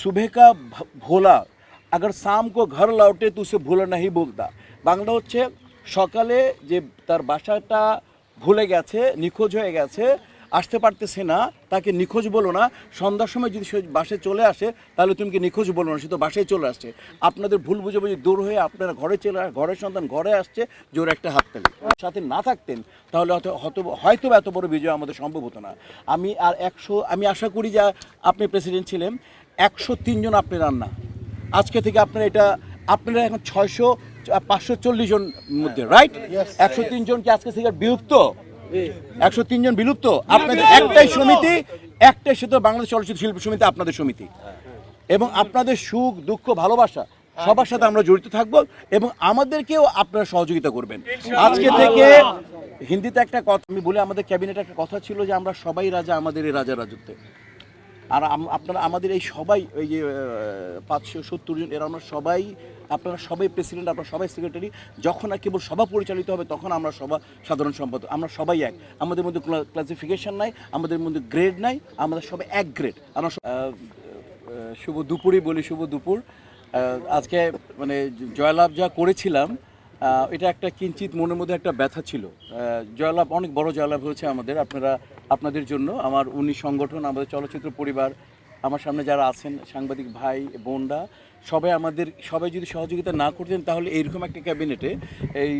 सुबह का भ- भोला अगर शाम को घर लौटे तो उसे भूला नहीं বলতা বাংলা হচ্ছে সকালে যে তার বাসাটা ভুলে গেছে নিখোঁজ হয়ে গেছে আসতে পারতেছে না তাকে নিখোঁজ বলো না সন্ধ্যার সময় যদি সে বাসায় চলে আসে তাহলে তুমি কি নিখোঁজ বলো না সে তো বাসায় চলে আসছে আপনাদের ভুল বুঝে বুঝে দূর হয়ে আপনারা ঘরে চলে আস ঘরের সন্তান ঘরে আসছে জোর একটা হাততালি সাথে না থাকতেন তাহলে হয়তো হয়তো- হয়তো বা এত বড় বিজয় আমাদের সম্ভব হতো না আমি আর একশো আমি আশা করি যে আপনি প্রেসিডেন্ট ছিলেন একশো তিনজন আপনি রান্না। আজকে থেকে আপনারা এটা আপনারা এখন ছয়শো পাঁচশো চল্লিশ জন মধ্যে রাইট একশো তিন জন কি আজকে থেকে বিলুপ্ত? একশো তিন জন বিলুপ্ত? আপনাদের একটাই সমিতি একটাই শুধু বাংলাদেশ চলচ্চিত্র শিল্প সমিতি আপনাদের সমিতি। এবং আপনাদের সুখ দুঃখ ভালোবাসা সবার সাথে আমরা জড়িত থাকব এবং আমাদেরকেও আপনারা সহযোগিতা করবেন। আজকে থেকে হিন্দিতে একটা কথা আমি বলি আমাদের ক্যাবিনেটে একটা কথা ছিল যে আমরা সবাই রাজা আমাদের এই রাজা রাজত্বে। আর আপনারা আমাদের এই সবাই, এই যে পাঁচশো সত্তর জন, এরা আমরা সবাই, আপনারা সবাই প্রেসিডেন্ট আপনারা সবাই সেক্রেটারি যখন আর কেবল সভা পরিচালিত হবে, তখন আমরা সভা সাধারণ সম্পাদক, আমরা সবাই এক। আমাদের মধ্যে ক্লাসিফিকেশন নাই, আমাদের মধ্যে গ্রেড নাই আমাদের সবাই এক গ্রেড আমরা শুভ দুপুরই বলি, শুভ দুপুর। আজকে মানে জয়লাভ যা করেছিলাম এটা একটা কিঞ্চিত মনের মধ্যে একটা ব্যথা ছিল। জয়লাভ, অনেক বড় জয়লাভ হয়েছে আমাদের। আপনারা আপনাদের জন্য, আমার উনি সংগঠন, আমাদের চলচ্চিত্র পরিবার, আমার সামনে যারা আছেন, সাংবাদিক ভাই, বোনরা, সবাই আমাদের, সবাই যদি সহযোগিতা না করতেন, তাহলে এইরকম একটা ক্যাবিনেটে এই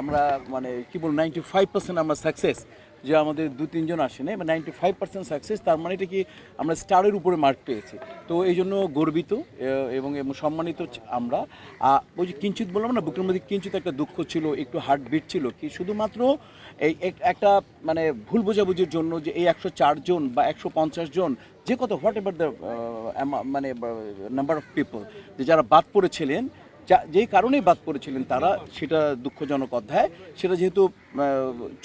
আমরা মানে কী বল নাইনটি ফাইভ পার্সেন্ট আমরা সাকসেস যে আমাদের দু, তিনজন আসেনি বা নাইনটি ফাইভ পার্সেন্ট সাকসেস তার মানে এটা কি আমরা স্টারের উপরে মার্ক পেয়েছি। তো এই জন্য গর্বিত এবং সম্মানিত আমরা। ওই যে কিঞ্চিত বললাম না, বুকের মধ্যে কিঞ্চিত একটা দুঃখ ছিল, একটু হার্ট বিট ছিল, কি শুধুমাত্র এই এক- একটা মানে ভুল বোঝাবুঝির জন্য যে এই একশো জন বা একশো পঞ্চাশ জন, যে কত হোয়াট এভার দ্য মানে নাম্বার অফ পিপল যে যারা বাদ পড়েছিলেন যেই কারণেই বাদ পড়েছিলেন তারা, সেটা দুঃখজনক অধ্যায়। সেটা যেহেতু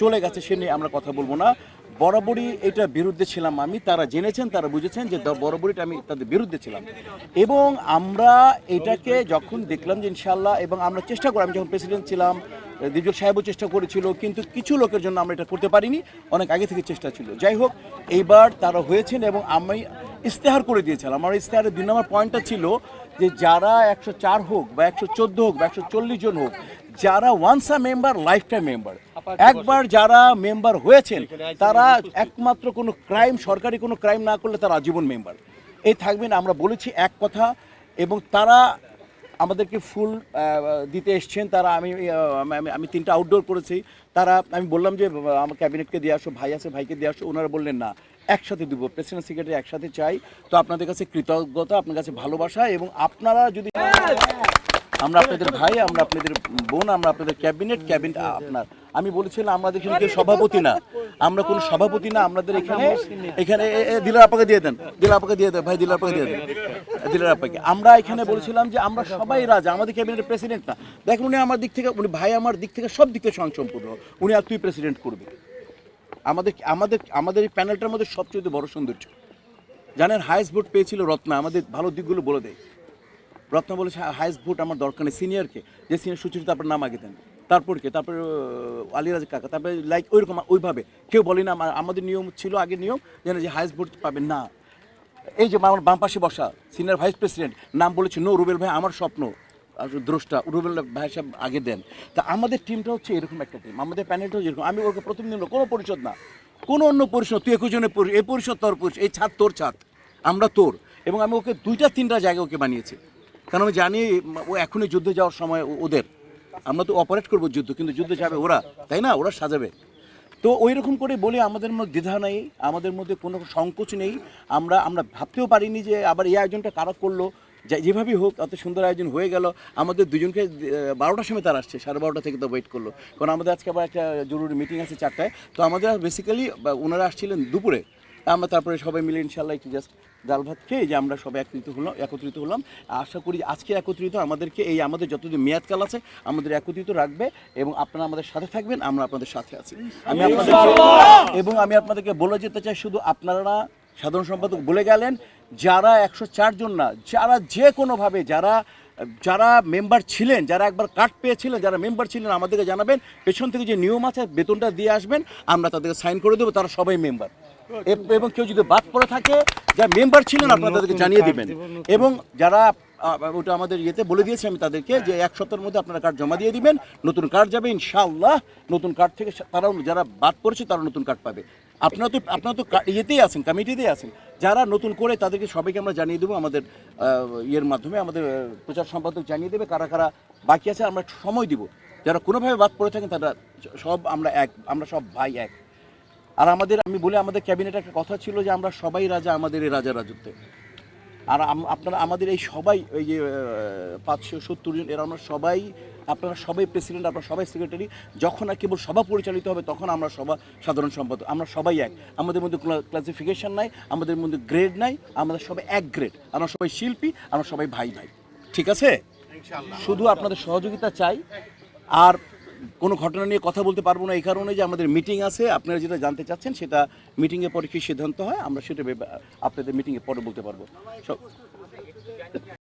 চলে গেছে, সে নিয়ে আমরা কথা বলব না। বরাবরই এটার বিরুদ্ধে ছিলাম আমি, তারা জেনেছেন, তারা বুঝেছেন যে বরাবরই আমি তাদের বিরুদ্ধে ছিলাম। এবং আমরা এটাকে যখন দেখলাম যে ইনশাল্লাহ এবং আমরা চেষ্টা করি, আমি যখন প্রেসিডেন্ট ছিলাম দিজল সাহেবও চেষ্টা করেছিল, কিন্তু কিছু লোকের জন্য আমরা এটা করতে পারিনি, অনেক আগে থেকে চেষ্টা ছিল। যাই হোক, এইবার তারা হয়েছেন এবং আমি ইস্তেহার করে দিয়েছিলাম। আমার ইস্তেহারের দুই নম্বর পয়েন্টটা ছিল যে যারা একশো চার হোক বা একশো চোদ্দ হোক বা একশো চল্লিশ জন হোক যারা once a member. Life time member একবার যারা মেম্বার হয়েছেন তারা একমাত্র কোনো ক্রাইম সরকারি কোনো ক্রাইম না করলে তারা আজীবন মেম্বার। এই থাকবেন আমরা বলেছি এক কথা এবং তারা আমাদেরকে ফুল দিতে এসছেন। তারা আমি আমি- তিনটা আউটডোর করেছি। তারা আমি বললাম যে আমার ক্যাবিনেটকে দিয়ে আসো ভাই আছে ভাইকে দিয়ে আসো। ওনারা বললেন না একসাথে দিব। প্রেসিডেন্ট সেক্রেটারি একসাথে চাই। তো আপনাদের কাছে কৃতজ্ঞতা আপনার কাছে ভালোবাসা এবং আপনারা যদি আমরা আপনাদের ভাই আমরা আপনাদের বোন আমরা আপনাদের ক্যাবিনেট ক্যাবিনেট আপনার আমি বলেছিলাম আমাদের কেউ সভাপতি না। আমরা কোনো সভাপতি না, আমাদের এখানে এখানে দিলার আপাকে দিয়ে দেন, দিলার আপাকে দিয়ে দেন, ভাই, দিলার আপাকে দিয়ে দেন, দিলার আপাকে। আমরা এখানে বলেছিলাম যে আমরা সবাই রাজা, আমাদের ক্যাবিনেটের প্রেসিডেন্ট না। দেখুন, উনি আমার দিক থেকে, উনি ভাই আমার দিক থেকে সব দিক থেকে স্বয়ংসম্পূর্ণ। উনি আর তুই প্রেসিডেন্ট করবে। আমাদের আমাদের আমাদের এই প্যানেলটার মধ্যে সবচেয়ে বড় সৌন্দর্য। জানেন হাইস্ট ভোট পেয়েছিল রত্না, আমাদের ভালো দিকগুলো বলে দেয়। রত্না বলেছে হাইস্ট ভোট আমার দরকার নেই সিনিয়রকে যে সিনিয়র সুচরিতা আপনার নাম আগে দেন। তারপর কে? তারপরে আলিরাজ কাকা। তারপরে লাইক ওইরকম, ওইভাবে। কেউ বলে না আমাদের নিয়ম ছিল আগে নিয়ম, যেন যে হাইস্ট ভোট পাবেন। না। এই যে আমার বাম পাশে বসা সিনিয়র ভাইস প্রেসিডেন্ট নাম বলেছে, নো, রুবেল ভাই, আমার স্বপ্ন। দ্রষ্টা, রুবেল ভাই সাহেব আগে দেন। তা আমাদের টিমটা হচ্ছে এরকম একটা টিম আমাদের প্যানেলটাও যেরকম আমি ওকে প্রথম দিন কোনো পরিষদ না। কোনো অন্য পরিষদ তুই একুশ জনের পরি- এই পরিষদ তোর পরিষদ, এই ছাদ তোর ছাদ। আমরা তোর। এবং আমি ওকে দুইটা, তিনটা জায়গায় ওকে বানিয়েছি। কারণ আমি জানি, ও এখনই যুদ্ধে যাওয়ার সময় ওদের। আমরা তো অপারেট করব যুদ্ধ, কিন্তু যুদ্ধে যাবে ওরা, তাই না? ওরা সাজাবে। তো ওই রকম করে বলে আমাদের মধ্যে দ্বিধা নেই, আমাদের মধ্যে কোনো সংকোচ নেই। আমরা আমরা ভাবতেও পারিনি যে আবার এই আয়োজনটা কারা করল। যেভাবেই হোক, অত সুন্দর আয়োজন হয়ে গেল। আমাদের দুজনকে বারোটার সময় তারা আসছে, সাড়ে বারোটা থেকে তো ওয়েট করল। কারণ আমাদের আজকে আবার একটা জরুরি মিটিং আছে চারটায়। তো আমাদের বেসিক্যালি ওনারা আসছিলেন দুপুরে। আমরা তারপরে সবাই মিলে ইনশাল্লাহ একটু জাস্ট ডাল ভাত খেয়ে যে আমরা সবাই একত্রিত হলাম একত্রিত হলাম। আশা করি আজকে একত্রিত আমাদেরকে এই আমাদের যতদিন মেয়াদকাল আছে আমাদের একত্রিত রাখবে এবং আপনারা আমাদের সাথে থাকবেন আমরা আপনাদের সাথে আছি। আমি আপনাদের এবং আমি আপনাদেরকে বলে যেতে চাই শুধু আপনারা সাধারণ সম্পাদক বলে গেলেন যারা একশো জন না যারা যে কোনোভাবে যারা যারা মেম্বার ছিলেন যারা একবার কার্ড পেয়েছিলেন যারা মেম্বার ছিলেন আমাদেরকে জানাবেন। পেছন থেকে যে নিয়ম আছে বেতনটা দিয়ে আসবেন আমরা তাদেরকে সাইন করে দেবো তারা সবাই মেম্বার এবং কেউ যদি বাদ পড়ে থাকে যা মেম্বার ছিলেন আপনারা তাদেরকে জানিয়ে দিবেন। এবং যারা ওটা আমাদের ইয়েতে বলে দিয়েছি আমি তাদেরকে যে এক সপ্তাহের মধ্যে আপনারা কার্ড জমা দিয়ে দিবেন নতুন কার্ড যাবে ইনশাআল্লাহ নতুন কার্ড থেকে তারাও যারা বাদ পড়েছে তারা নতুন কার্ড পাবে। আপনারা তো আপনারা তো ইয়েতেই আছেন কমিটিতেই আছেন। যারা নতুন করে তাদেরকে সবাইকে আমরা জানিয়ে দেবো আমাদের ইয়ের মাধ্যমে আমাদের প্রচার সম্পাদক জানিয়ে দেবে কারা কারা বাকি আছে আমরা সময় দিব। যারা কোনোভাবে বাদ পড়ে থাকেন তারা সব আমরা এক আমরা সব ভাই এক। আর আমাদের আমি বলি আমাদের ক্যাবিনেটে একটা কথা ছিল যে আমরা সবাই রাজা আমাদের এই রাজা রাজত্বে। আর আপনারা আমাদের এই সবাই এই যে পাঁচশো সত্তর জন এরা আমরা সবাই আপনারা সবাই প্রেসিডেন্ট আপনারা সবাই সেক্রেটারি যখন আর কেবল সভা পরিচালিত হবে তখন আমরা সভা সাধারণ সম্পাদক আমরা সবাই এক। আমাদের মধ্যে ক্লাসিফিকেশন নাই আমাদের মধ্যে গ্রেড নাই আমাদের সবাই এক গ্রেড আমরা সবাই শিল্পী আমরা সবাই ভাই ভাই ঠিক আছে? শুধু আপনাদের সহযোগিতা চাই। আর কোনো ঘটনা নিয়ে কথা বলতে পারব না এই কারণে যে আমাদের মিটিং আছে। আপনারা যেটা জানতে চাচ্ছেন সেটা মিটিংয়ের পরে কী সিদ্ধান্ত হয়, আমরা সেটা আপনাদের মিটিংয়ের পরে বলতে পারব।